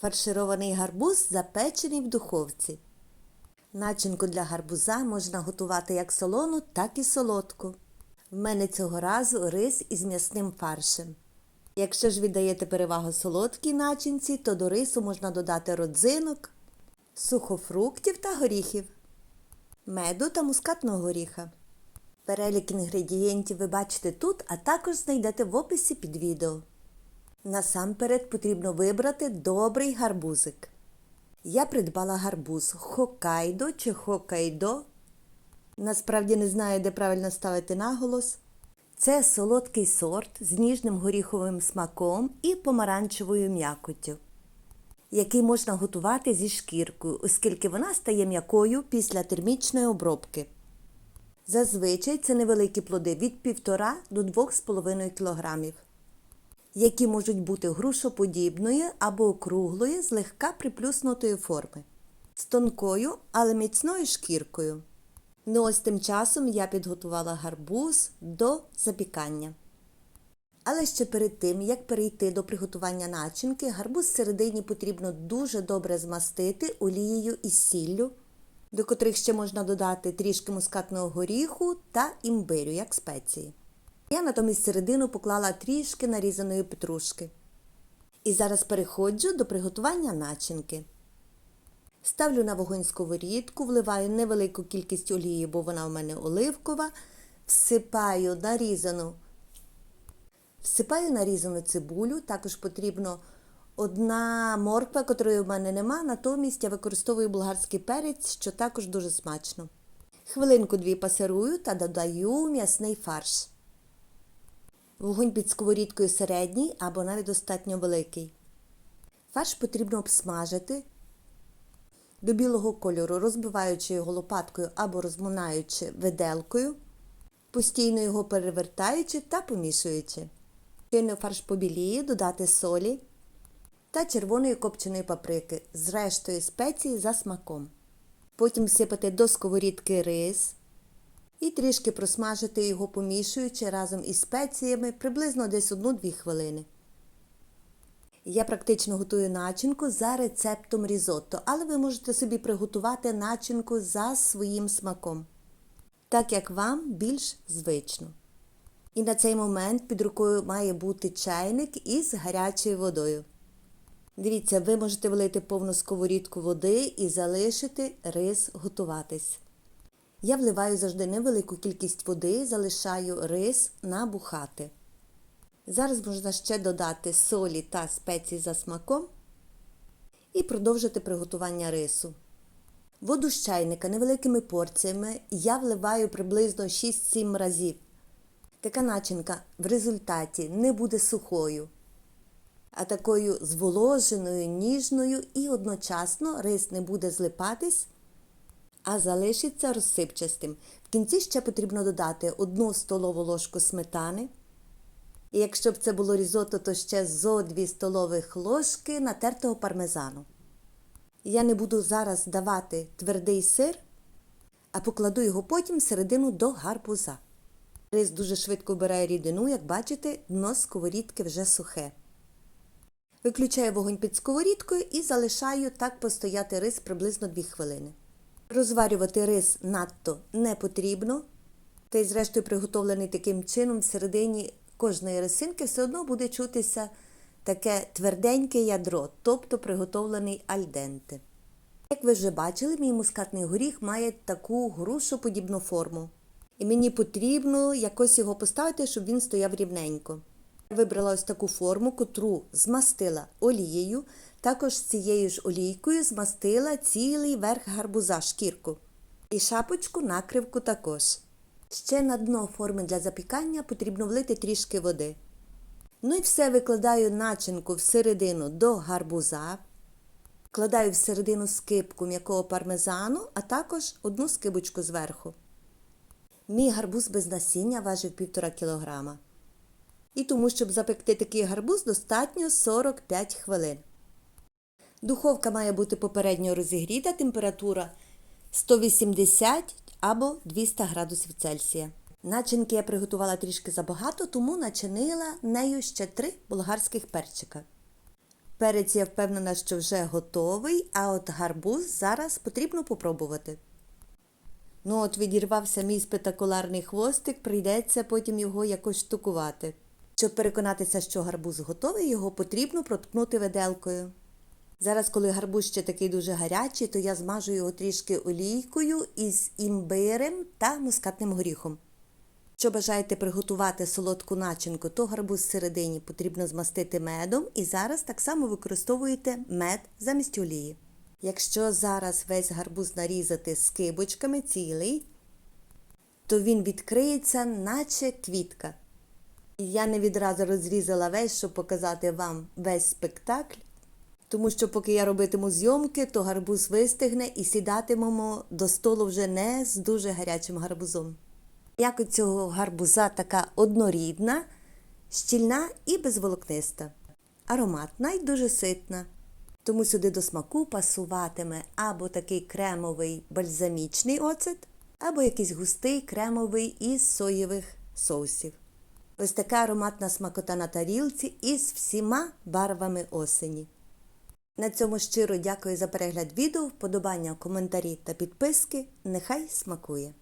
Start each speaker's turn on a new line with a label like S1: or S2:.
S1: Фарширований гарбуз запечений в духовці. Начинку для гарбуза можна готувати як солону, так і солодку. В мене цього разу рис із м'ясним фаршем. Якщо ж віддаєте перевагу солодкій начинці, то до рису можна додати родзинок, сухофруктів та горіхів, меду та мускатного горіха. Перелік інгредієнтів ви бачите тут, а також знайдете в описі під відео. Насамперед потрібно вибрати добрий гарбузик. Я придбала гарбуз Хокайдо чи Хокайдо. Насправді не знаю, де правильно ставити наголос. Це солодкий сорт з ніжним горіховим смаком і помаранчевою м'якоттю, який можна готувати зі шкіркою, оскільки вона стає м'якою після термічної обробки. Зазвичай це невеликі плоди від 1,5 до 2,5 кг, які можуть бути грушоподібної або округлої, злегка приплюснутої форми, з тонкою, але міцною шкіркою. Ну ось тим часом я підготувала гарбуз до запікання. Але ще перед тим, як перейти до приготування начинки, гарбуз всередині потрібно дуже добре змастити олією із сіллю, до котрих ще можна додати трішки мускатного горіху та імбирю, як спеції. Я натомість середину поклала трішки нарізаної петрушки. І зараз переходжу до приготування начинки. Ставлю на вогонь сковорідку, вливаю невелику кількість олії, бо вона у мене оливкова, всипаю нарізану, всипаю нарізану цибулю, також потрібно одна морква, якої в мене нема, натомість я використовую болгарський перець, що також дуже смачно. Хвилинку дві пасирую та додаю м'ясний фарш. Вогонь під сковорідкою середній або навіть достатньо великий. Фарш потрібно обсмажити до білого кольору, розбиваючи його лопаткою або розминаючи виделкою, постійно його перевертаючи та помішуючи. Щойно фарш побіліє, додати солі та червоної копченої паприки з рештою спеції за смаком. Потім всипати до сковорідки рис і трішки просмажити його, помішуючи разом із спеціями приблизно десь 1-2 хвилини. Я практично готую начинку за рецептом різотто, але ви можете собі приготувати начинку за своїм смаком, так як вам більш звично. І на цей момент під рукою має бути чайник із гарячою водою. Дивіться, ви можете влити повну сковорідку води і залишити рис готуватись. Я вливаю завжди невелику кількість води, залишаю рис набухати. Зараз можна ще додати солі та спеції за смаком і продовжити приготування рису. Воду з чайника невеликими порціями я вливаю приблизно 6-7 разів. Така начинка в результаті не буде сухою, а такою зволоженою, ніжною і одночасно рис не буде злипатись, а залишиться розсипчастим. В кінці ще потрібно додати 1 столову ложку сметани. І якщо б це було різото, то ще зо 2 столових ложки натертого пармезану. Я не буду зараз давати твердий сир, а покладу його потім всередину до гарбуза. Рис дуже швидко вбирає рідину, як бачите, дно сковорідки вже сухе. Виключаю вогонь під сковорідкою і залишаю так постояти рис приблизно 2 хвилини. Розварювати рис надто не потрібно, та й зрештою приготовлений таким чином всередині кожної рисинки все одно буде чутися таке тверденьке ядро, тобто приготовлений альденте. Як ви вже бачили, мій мускатний горіх має таку грушоподібну форму. І мені потрібно якось його поставити, щоб він стояв рівненько. Вибрала ось таку форму, котру змастила олією, також з цією ж олійкою змастила цілий верх гарбуза шкірку. І шапочку накривку також. Ще на дно форми для запікання потрібно влити трішки води. Ну і все викладаю начинку всередину до гарбуза. Вкладаю всередину скибку м'якого пармезану, а також одну скибочку зверху. Мій гарбуз без насіння важив 1,5 кг. І тому, щоб запекти такий гарбуз, достатньо 45 хвилин. Духовка має бути попередньо розігріта, температура 180 або 200 градусів Цельсія. Начинки я приготувала трішки забагато, тому начинила нею ще три болгарських перчика. Перець я впевнена, що вже готовий, а от гарбуз зараз потрібно попробувати. Ну, от відірвався мій спектакулярний хвостик, прийдеться потім його якось штукувати. Щоб переконатися, що гарбуз готовий, його потрібно проткнути виделкою. Зараз, коли гарбуз ще такий дуже гарячий, то я змажу його трішки олійкою із імбирем та мускатним горіхом. Якщо бажаєте приготувати солодку начинку, то гарбуз всередині потрібно змастити медом і зараз так само використовуєте мед замість олії. Якщо зараз весь гарбуз нарізати скибочками цілий, то він відкриється, наче квітка. Я не відразу розрізала весь, щоб показати вам весь спектакль, тому що поки я робитиму зйомки, то гарбуз вистигне і сідатимемо до столу вже не з дуже гарячим гарбузом. Як у цього гарбуза така однорідна, щільна і безволокниста, ароматна і дуже ситна. Тому сюди до смаку пасуватиме або такий кремовий бальзамічний оцет, або якийсь густий кремовий із соєвих соусів. Ось така ароматна смакота на тарілці із всіма барвами осені. На цьому щиро дякую за перегляд відео, вподобання, коментарі та підписки. Нехай смакує!